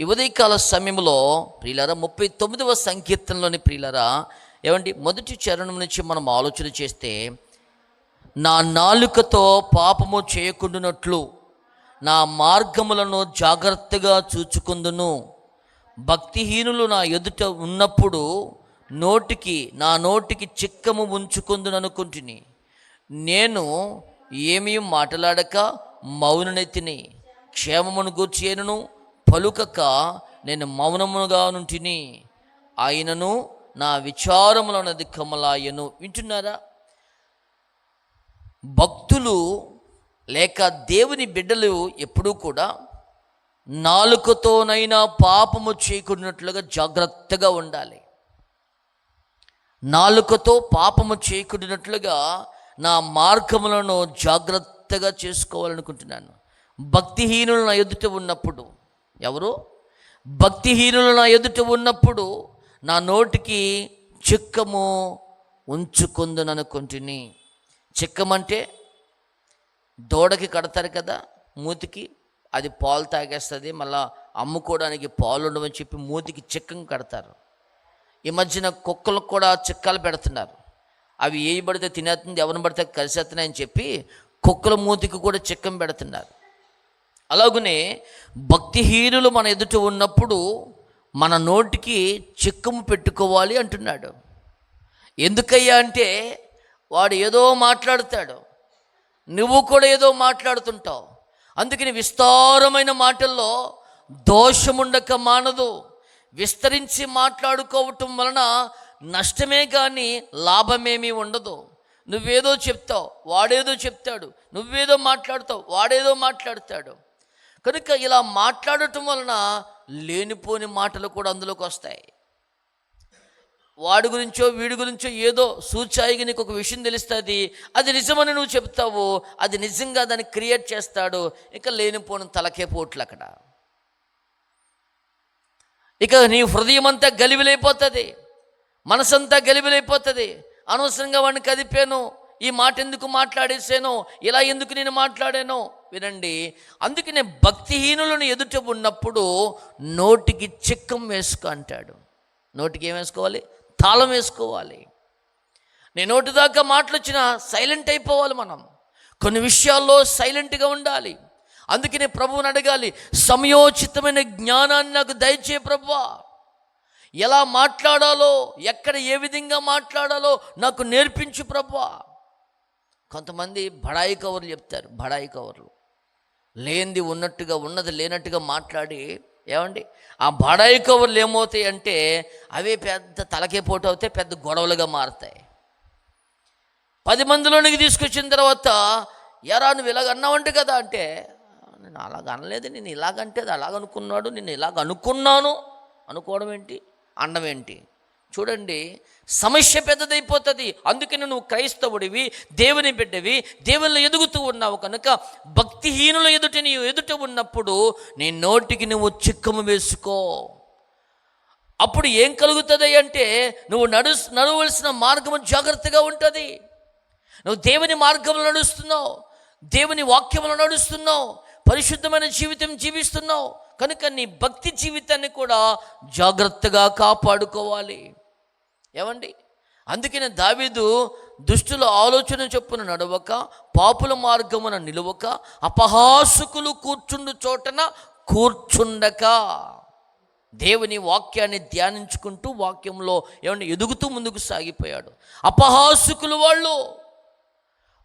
ఈ ఉదయకాల సమయంలో ప్రియులరా ముప్పై తొమ్మిదవ సంకీర్తనలోని ప్రియులరా ఏమండి మొదటి చరణం నుంచి మనం ఆలోచన చేస్తే నా నాలుకతో పాపము చేయకుండానట్లు నా మార్గములను జాగ్రత్తగా చూచుకుందును. భక్తిహీనులు నా ఎదుట ఉన్నప్పుడు నోటికి నా నోటికి చిక్కము ఉంచుకుందుననుకుంటుని. నేను ఏమీ మాట్లాడక మౌననెత్తిని క్షేమమును గూర్చేనను పలుకక నేను మౌనముగా నుంటిని. ఆయనను నా విచారములనది కమలాయను. వింటున్నారా? భక్తులు లేక దేవుని బిడ్డలు ఎప్పుడూ కూడా నాలుకతోనైనా పాపము చేయకున్నట్లుగా జాగ్రత్తగా ఉండాలి. నాలుకతో పాపము చేయకున్నట్లుగా నా మార్గములను జాగ్రత్తగా చేసుకోవాలనుకుంటున్నాను. భక్తిహీనులు నా ఎదుట ఉన్నప్పుడు ఎవరు? భక్తిహీనులు నా ఎదుట ఉన్నప్పుడు నా నోటికి చిక్కము ఉంచుకుందననుకుంటుని. చిక్కమంటే దూడకి కడతారు కదా మూతికి అది పాలు తాగేస్తుంది మళ్ళా అమ్ముకోవడానికి పాలు ఉండవని చెప్పి మూతికి చిక్కం కడతారు. ఈ మధ్యన కుక్కలకు కూడా చిక్కలు పెడుతున్నారు. అవి ఏ పడితే తినేస్తుంది ఎవరిని పడితే కలిసేస్తున్నాయని చెప్పి కుక్కల మూతికి కూడా చిక్కం పెడుతున్నారు. అలాగనే భక్తిహీనులు మన ఎదుట ఉన్నప్పుడు మన నోటికి చిక్కము పెట్టుకోవాలి అంటున్నాడు. ఎందుకయ్యా అంటే వాడు ఏదో మాట్లాడతాడు. నువ్వు కూడా ఏదో మాట్లాడుతుంటావు. అందుకని విస్తారమైన మాటల్లో దోషముండక మానదు. విస్తరించి మాట్లాడుకోవటం వలన నష్టమే కానీ లాభమేమీ ఉండదు. నువ్వేదో చెప్తావు వాడేదో చెప్తాడు. నువ్వేదో మాట్లాడతావు వాడేదో మాట్లాడతాడు. కనుక ఇలా మాట్లాడటం వలన లేనిపోని మాటలు కూడా అందులోకి వస్తాయి. వాడి గురించో వీడి గురించో ఏదో సూచాయిగా నీకు ఒక విషయం తెలుస్తుంది. అది నిజమని నువ్వు చెప్తావు. అది నిజంగా దాన్ని క్రియేట్ చేస్తాడు. ఇక లేనిపోని తలకే పోట్లు అక్కడ. ఇక నీ హృదయం అంతా గలిబిలైపోతుంది. మనసంతా గలిబిలైపోతుంది. అనవసరంగా వాడిని కదిపాను. ఈ మాట ఎందుకు మాట్లాడేసానో ఇలా ఎందుకు నేను మాట్లాడానో వినండి. అందుకనే భక్తిహీనులను ఎదుట ఉన్నప్పుడు నోటికి చిక్కం వేసుకో అంటాడు. నోటికి ఏం వేసుకోవాలి? తాళం వేసుకోవాలి. నేను నోటి దాకా మాటలు వచ్చినా సైలెంట్ అయిపోవాలి మనం. కొన్ని విషయాల్లో సైలెంట్గా ఉండాలి. అందుకనే ప్రభువుని అడగాలి సమయోచితమైన జ్ఞానాన్ని నాకు దయచే ప్రభువా ఎలా మాట్లాడాలో ఎక్కడ ఏ విధంగా మాట్లాడాలో నాకు నేర్పించు ప్రభువా కొంతమంది బడాయి కవర్లు చెప్తారు బడాయి కవర్లు. లేనిది ఉన్నట్టుగా ఉన్నది లేనట్టుగా మాట్లాడి ఏమండి? ఆ బడాయి కవర్లు ఏమవుతాయి అంటే అవే పెద్ద తలకే పోటు అవుతాయి పెద్ద గొడవలుగా మారుతాయి. పది మందిలోనికి తీసుకొచ్చిన తర్వాత ఎరా నువ్వు ఇలాగ అన్నావంటే కదా అంటే నేను అలాగ అనలేదు నేను ఇలాగంటే అది అలాగ అనుకున్నాడు నేను ఇలాగ అనుకున్నాను. అనుకోవడం ఏంటి? అండం ఏంటి? చూడండి సమస్య పెద్దదైపోతుంది. అందుకని నువ్వు క్రైస్తవుడివి దేవుని బిడ్డవి దేవుళ్ళు ఎదుగుతూ ఉన్నావు కనుక భక్తిహీనుల ఎదుట నీవు ఎదుట ఉన్నప్పుడు నీ నోటికి నువ్వు చిక్కము వేసుకో. అప్పుడు ఏం కలుగుతుంది అంటే నువ్వు నడు నడవలసిన మార్గము జాగ్రత్తగా ఉంటుంది. నువ్వు దేవుని మార్గంలో నడుస్తున్నావు దేవుని వాక్యంలో నడుస్తున్నావు పరిశుద్ధమైన జీవితం జీవిస్తున్నావు. కనుక నీ భక్తి జీవితాన్ని కూడా జాగ్రత్తగా కాపాడుకోవాలి. ఏమండి? అందుకనే దావీదు దుష్టుల ఆలోచన చొప్పున నడవక పాపుల మార్గమున నిలవక అపహాసుకులు కూర్చుండు చోటన కూర్చుండక. దేవుని వాక్యాన్ని ధ్యానించుకుంటూ వాక్యంలో ఏమన్నా ఎదుగుతూ ముందుకు సాగిపోయాడు. అపహాసుకులు వాళ్ళు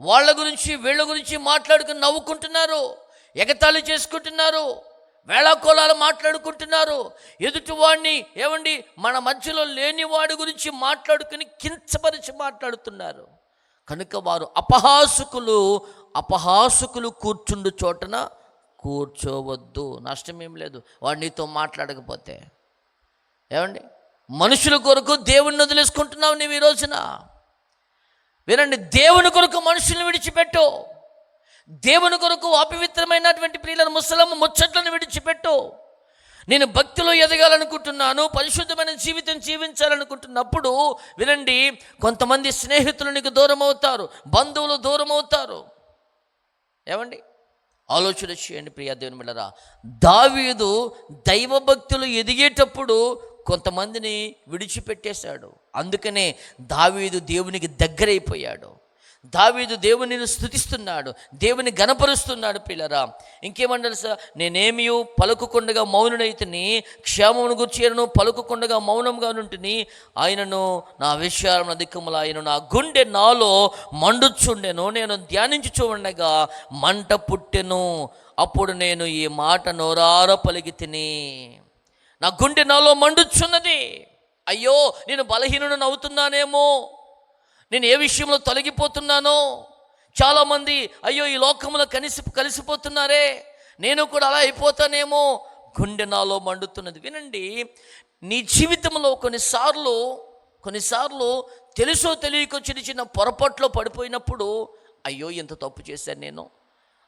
వాళ్ళ గురించి వీళ్ళ గురించి మాట్లాడుకుని నవ్వుకుంటున్నారు ఎగతాళి చేసుకుంటున్నారు వేళాకోళాలు మాట్లాడుకుంటున్నారు. ఎదుటివాడిని ఏమండి మన మధ్యలో లేని వాడి గురించి మాట్లాడుకుని కించపరిచి మాట్లాడుతున్నారు. కనుక వారు అపహాసుకులు అపహాసుకులు కూర్చుండు చోటన కూర్చోవద్దు. నష్టమేం లేదు. వాడు నీతో మాట్లాడకపోతే. ఏమండి? మనుషుల కొరకు దేవుణ్ణి వదిలేసుకుంటున్నావు నీవు ఈ రోజున. వినండి దేవుని కొరకు మనుషుల్ని విడిచిపెట్టు. దేవుని కొరకు అపవిత్రమైనటువంటి ప్రియులను ముసలమ్మ ముచ్చట్లను విడిచిపెట్టు. నేను భక్తిలో ఎదగాలనుకుంటున్నాను పరిశుద్ధమైన జీవితం జీవించాలనుకుంటున్నప్పుడు వినండి కొంతమంది స్నేహితులు నీకు దూరం అవుతారు బంధువులు దూరం అవుతారు ఏమండి? ఆలోచన చేయండి ప్రియా దేవుని బిడ్డరా. దావీదు దైవభక్తులు ఎదిగేటప్పుడు కొంతమందిని విడిచిపెట్టేశాడు. అందుకనే దావీదు దేవునికి దగ్గరైపోయాడు. దావీదు దేవునిని స్థుతిస్తున్నాడు దేవుని గనపరుస్తున్నాడు పిల్లరా. ఇంకేమంటారు సార్? నేనేమియో పలుకుకుండగా మౌనుడైతిని క్షేమమును గుర్చేయను పలుకుకుండగా మౌనంగా నుంటిని ఆయనను నా విషయాలను దిక్కుముల ఆయన నా గుండె నాలో మండుచుండెను నేను ధ్యానించుచూ ఉండగా మంట పుట్టెను అప్పుడు నేను ఈ మాట నోరార పలికి తిని నా గుండె నాలో మండుచున్నది. అయ్యో నేను బలహీనుడు అవుతున్నానేమో నేను ఏ విషయంలో తొలగిపోతున్నానో? చాలామంది అయ్యో ఈ లోకంలో కలిసి కలిసిపోతున్నారే. నేను కూడా అలా అయిపోతానేమో. గుండె నాలో మండుతున్నది. వినండి నీ జీవితంలో కొన్నిసార్లు కొన్నిసార్లు తెలుసో తెలియకో చిన్న చిన్న పొరపాట్లో పడిపోయినప్పుడు అయ్యో ఇంత తప్పు చేశాను నేను.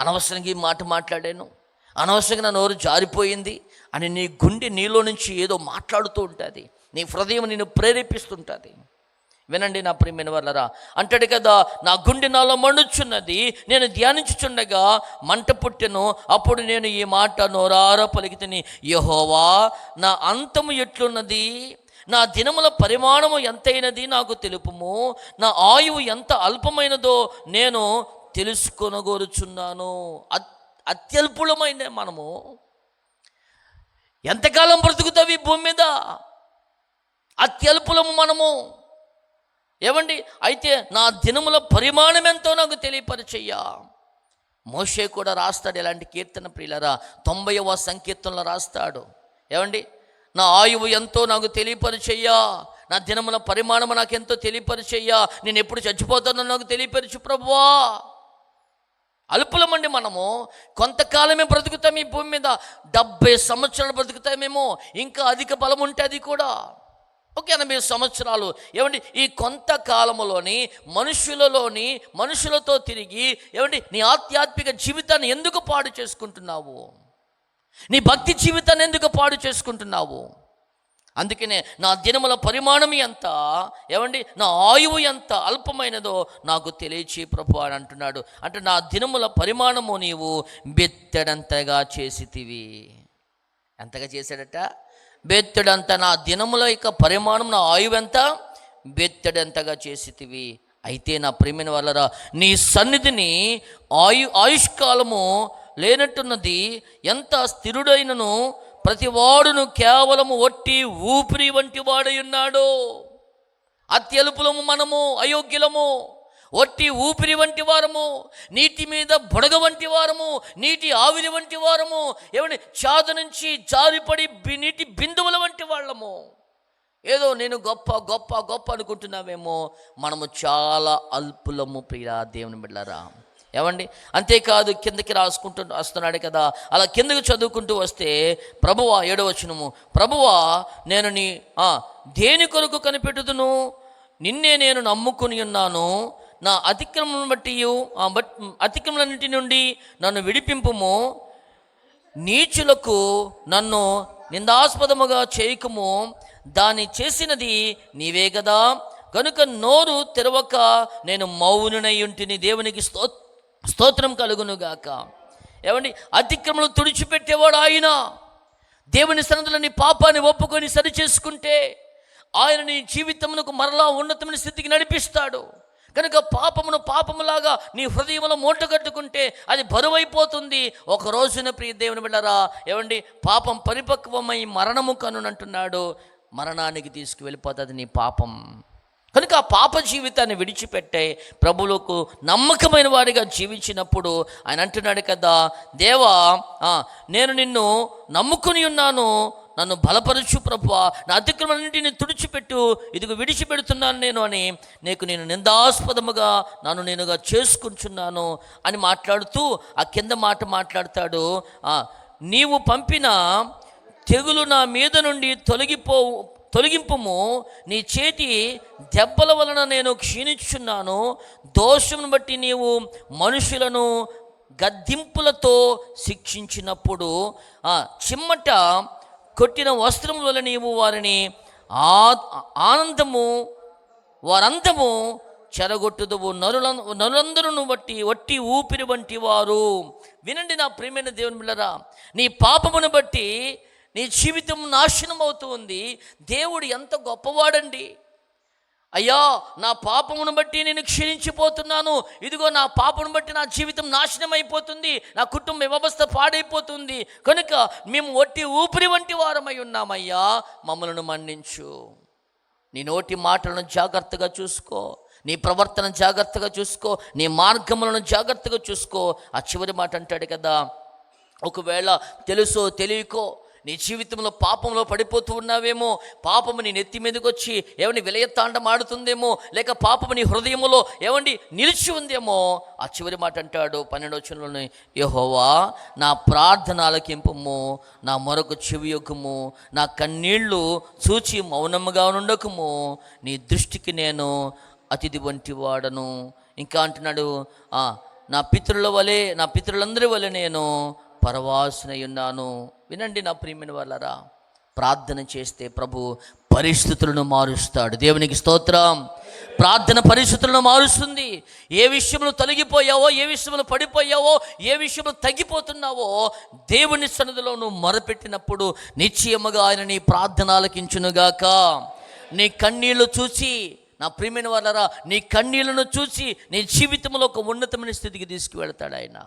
అనవసరంగా ఈ మాట మాట్లాడాను. అనవసరంగా నా నోరు జారిపోయింది అని నీ గుండె నీలో నుంచి ఏదో మాట్లాడుతూ ఉంటుంది. నీ హృదయం నిన్ను ప్రేరేపిస్తుంటుంది. వినండి నా ప్రియమైన వాళ్ళరా. అంటాడు కదా నా గుండె నాలో మండుచున్నది నేను ధ్యానించుచుండగా మంట పుట్టెను అప్పుడు నేను ఈ మాట నోరార పలికితని యహోవా నా అంతము ఎట్లున్నది? నా దినముల పరిమాణము ఎంతైనది నాకు తెలుపుము? నా ఆయువు ఎంత అల్పమైనదో నేను తెలుసుకొనగోరుచున్నాను. అత్ అత్యల్పులమైన మనము. ఎంతకాలం బ్రతుకుతావు ఈ భూమి మీద? అత్యల్పులము మనము. ఏమండి అయితే నా దినముల పరిమాణం ఎంతో నాకు తెలియపరిచయ్యా. మోషే కూడా రాస్తాడు ఇలాంటి కీర్తన ప్రియులరా. తొంభైవ సంకీర్తనలో రాస్తాడు. ఏమండి నా ఆయువు ఎంతో నాకు తెలియపరిచయ్యా. నా దినముల పరిమాణం నాకు ఎంతో తెలియపరిచయ్యా. నేను ఎప్పుడు చచ్చిపోతానో నాకు తెలియపరచు ప్రభువా. అల్పులమండి మనము. కొంతకాలమే బ్రతుకుతాం ఈ భూమి మీద. డెబ్బై సంవత్సరాలు బ్రతుకుతామేమో. ఇంకా అధిక బలం ఉంటే అది కూడా. ఒక ఎనభై సంవత్సరాలు. ఏమండి? ఈ కొంతకాలంలోని మనుషులలోని మనుషులతో తిరిగి ఏమండి? నీ ఆధ్యాత్మిక జీవితాన్ని ఎందుకు పాడు చేసుకుంటున్నావు? నీ భక్తి జీవితాన్ని ఎందుకు పాడు చేసుకుంటున్నావు? అందుకనే నా దినముల పరిమాణం ఎంత? ఏమండి? నా ఆయువు ఎంత? అల్పమైనదో నాకు తెలియచి ప్రభు అని అంటున్నాడు. అంటే నా దినముల పరిమాణము నీవు బెత్తడంతగా చేసితివి. ఎంతగా చేశాడట? బెత్తడంత నా దినముల యొక్క పరిమాణం నా ఆయువెంత? బెత్తడంతగా చేసితివి. అయితే నా ప్రేమిన వల్లరా నీ సన్నిధిని ఆయు ఆయుష్కాలము లేనట్టున్నది ఎంత స్థిరుడైనను ప్రతివాడును కేవలము ఒట్టి ఊపిరి వంటి వాడై ఉన్నాడు. అత్యల్పులము మనము అయోగ్యులము. ఒట్టి ఊపిరి వంటి వారము నీటి మీద బుడగ వంటి వారము నీటి ఆవిరి వంటి వారము ఏమని చాదు నుంచి జారిపడి నీటి బిందువుల వంటి వాళ్ళము. ఏదో నేను గొప్ప గొప్ప గొప్ప అనుకుంటున్నావేమో మనము చాలా అల్పులము ప్రియా దేవుని బిడ్డారా ఏమండి? అంతేకాదు కిందకి రాసుకుంటూ వస్తున్నాడు కదా అలా కిందకి చదువుకుంటూ వస్తే ప్రభువా ఏడవచనము ప్రభువా నేను నీ దేని కొరకు కనిపెట్టుదును? నిన్నే నేను నమ్ముకుని ఉన్నాను నా అతిక్రమం బట్టి ఆ అతిక్రమలన్నింటి నుండి నన్ను విడిపింపుము. నీచులకు నన్ను నిందాస్పదముగా చేయకము. దాన్ని చేసినది నీవే కదా కనుక నోరు తెరవక నేను మౌనునై ఉంటిని దేవునికి స్తో స్తోత్రం కలుగునుగాక. ఏమండి? అతిక్రమలు తుడిచిపెట్టేవాడు ఆయన. దేవుని సన్నదులో నీ పాపాన్ని ఒప్పుకొని సరి చేసుకుంటే ఆయన నీ జీవితమునకు మరలా ఉన్నతమైన స్థితికి నడిపిస్తాడు. కనుక పాపమును పాపములాగా నీ హృదయంలో మూట కట్టుకుంటే అది బరువైపోతుంది. ఒక రోజున ప్రియ దేవుని బిడ్డరా ఏమండి? పాపం పరిపక్వమై మరణము కనునంటున్నాడు. మరణానికి తీసుకువెళ్ళిపోతుంది నీ పాపం. కనుక ఆ పాప జీవితాన్ని విడిచిపెట్టే ప్రభులకు నమ్మకమైన వాడిగా జీవించినప్పుడు ఆయన అంటున్నాడు కదా దేవా నేను నిన్ను నమ్ముకుని ఉన్నాను. నన్ను బలపరచు ప్రభువా. నా అతిక్రమన్నింటిని తుడిచిపెట్టు. ఇదిగో విడిచిపెడుతున్నాను నేను అని నీకు నేను నిందాస్పదముగా నన్ను నేనుగా చేసుకుంటున్నాను అని మాట్లాడుతూ ఆ కింద మాట మాట్లాడతాడు. నీవు పంపిన తెగులు నా మీద నుండి తొలగిపో తొలగింపుము. నీ చేతి దెబ్బల వలన నేను క్షీణించున్నాను దోషమును బట్టి నీవు మనుషులను గద్దింపులతో శిక్షించినప్పుడు చిమ్మట కొట్టిన వస్త్రం వల్ల నీవు వారిని ఆ ఆనందము వారంతము చెరగొట్టుదువు. నరుల నరులందరూ బట్టి వట్టి ఊపిరి వంటి వారు. వినండి నా ప్రియమైన దేవుని బిళ్ళరా నీ పాపమును బట్టి నీ జీవితం నాశనం అవుతూ ఉంది. దేవుడు ఎంత గొప్పవాడండి. అయ్యా నా పాపమును బట్టి నేను క్షీణించిపోతున్నాను. ఇదిగో నా పాపమును బట్టి నా జీవితం నాశనం అయిపోతుంది నా కుటుంబ వ్యవస్థ పాడైపోతుంది. కనుక మేము ఒట్టి ఊపిరి వంటి వారమై ఉన్నామయ్యా. మమ్మలను మన్నించు. నీ నోటి మాటలను జాగ్రత్తగా చూసుకో. నీ ప్రవర్తన జాగ్రత్తగా చూసుకో. నీ మార్గములను జాగ్రత్తగా చూసుకో. ఆ చివరి మాట అంటాడు కదా ఒకవేళ తెలుసో తెలియకో నీ జీవితంలో పాపంలో పడిపోతూ ఉన్నావేమో? పాపము నీ నెత్తి మీదకి వచ్చి ఏమని విలయత్తాండం ఆడుతుందేమో? లేక పాపము నీ హృదయములో ఏమండి నిలిచి ఉందేమో? ఆ చివరి మాట అంటాడు పన్నెండు వచనంలోని యహోవా నా ప్రార్థన ఆలకింపము నా మరొక చెవి నా కన్నీళ్ళు చూచి మౌనముగా ఉండకము నీ దృష్టికి నేను అతిథి వంటి వాడను. ఇంకా అంటున్నాడు నా పితృల వలె నా పితృలందరి వలె నేను పరవాసునయున్నాను. వినండి నా ప్రియమైన వాళ్ళరా ప్రార్థన చేస్తే ప్రభు పరిస్థితులను మారుస్తాడు. దేవునికి స్తోత్రం. ప్రార్థన పరిస్థితులను మారుస్తుంది. ఏ విషయంలో తొలగిపోయావో ఏ విషయంలో పడిపోయావో ఏ విషయంలో తగ్గిపోతున్నావో దేవుని సన్నిధిలో నువ్వు మొరపెట్టినప్పుడు నిశ్చయముగా ఆయన నీ ప్రార్థన ఆలకించునుగాక నీ కన్నీళ్ళు చూసి నా ప్రియమైన వాళ్ళరా నీ కన్నీళ్ళను చూసి నీ జీవితంలో ఒక ఉన్నతమైన స్థితికి తీసుకువెళ్తాడు ఆయన.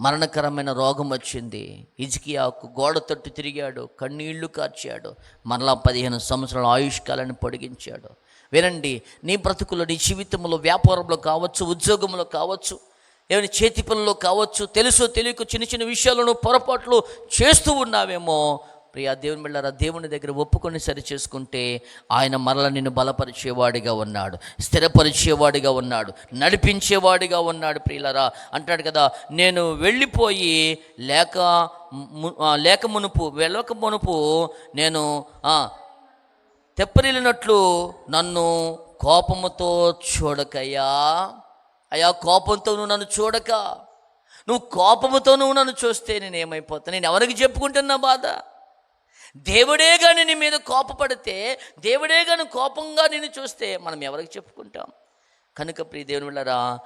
మరణకరమైన రోగం వచ్చింది. ఇజికియాకు గోడ తట్టు తిరిగాడు. కన్నీళ్ళు కార్చాడు. మరలా పదిహేను సంవత్సరాల ఆయుష్కాలను పొడిగించాడు. వినండి నీ బ్రతుకులో నీ జీవితంలో వ్యాపారంలో కావచ్చు ఉద్యోగంలో కావచ్చు ఏమైనా చేతి పనుల్లో కావచ్చు తెలుసో తెలియక చిన్న చిన్న విషయాలను పొరపాట్లు చేస్తూ ఉన్నావేమో ప్రియా దేవుని బిళ్ళారా దేవుని దగ్గర ఒప్పుకొని సరి చేసుకుంటే ఆయన మరల నిన్ను బలపరిచేవాడిగా ఉన్నాడు స్థిరపరిచేవాడిగా ఉన్నాడు నడిపించేవాడిగా ఉన్నాడు ప్రియులరా. అంటాడు కదా నేను వెళ్ళిపోయి లేక లేక మునుపు వెళ్ళక మునుపు నేను ఆ, తెప్పరిల్లినట్లు నన్ను కోపముతో చూడకయ్యా. అయ్యా కోపంతో నువ్వు నన్ను చూడక. నువ్వు కోపముతో నువ్వు నన్ను చూస్తే నేను ఏమైపోతా నేను ఎవరికి చెప్పుకుంటున్నా బాధ? దేవుడే కానీ నీ మీద కోపపడితే దేవుడే కానీ కోపంగా నిన్ను చూస్తే మనం ఎవరికి చెప్పుకుంటాం? కనుక ప్రియ దేవుని వెళ్ళరా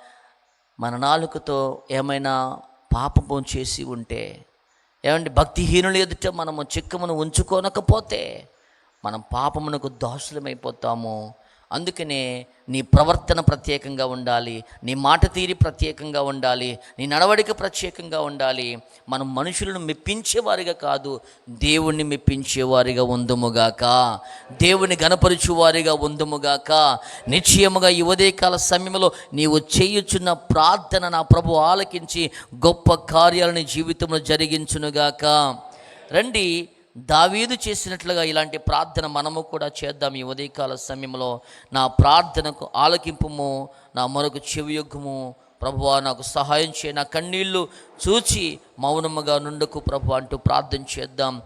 మన నాలుకతో ఏమైనా పాపం చేసి ఉంటే ఏమంటే భక్తిహీనులు ఎదుట మనము చిక్కమును ఉంచుకోనకపోతే మనం పాపమునకు దోషులమైపోతాము అందుకనే నీ ప్రవర్తన ప్రత్యేకంగా ఉండాలి నీ మాట తీరి ప్రత్యేకంగా ఉండాలి నీ నడవడిక ప్రత్యేకంగా ఉండాలి. మనం మనుషులను మెప్పించేవారిగా కాదు దేవుణ్ణి మెప్పించేవారిగా ఉందుముగాక దేవుని గనపరుచువారిగా ఉందుముగాక నిశ్చయముగా ఈ ఉదయకాల సమయంలో నీవు చేయుచున్న ప్రార్థన నా ప్రభు ఆలకించి గొప్ప కార్యాలని జీవితంలో జరిగించునుగాక రండి దావీదు చేసినట్లుగా ఇలాంటి ప్రార్థన మనము కూడా చేద్దాం ఈ ఉదయకాల సమయంలో. నా ప్రార్థనకు ఆలకింపుము నా మరొక చెవియొగ్గుము. ప్రభువా నాకు సహాయం చేయ. నా కన్నీళ్ళు చూచి మౌనముగా నుండుకు ప్రభు అంటూ ప్రార్థన చేద్దాం.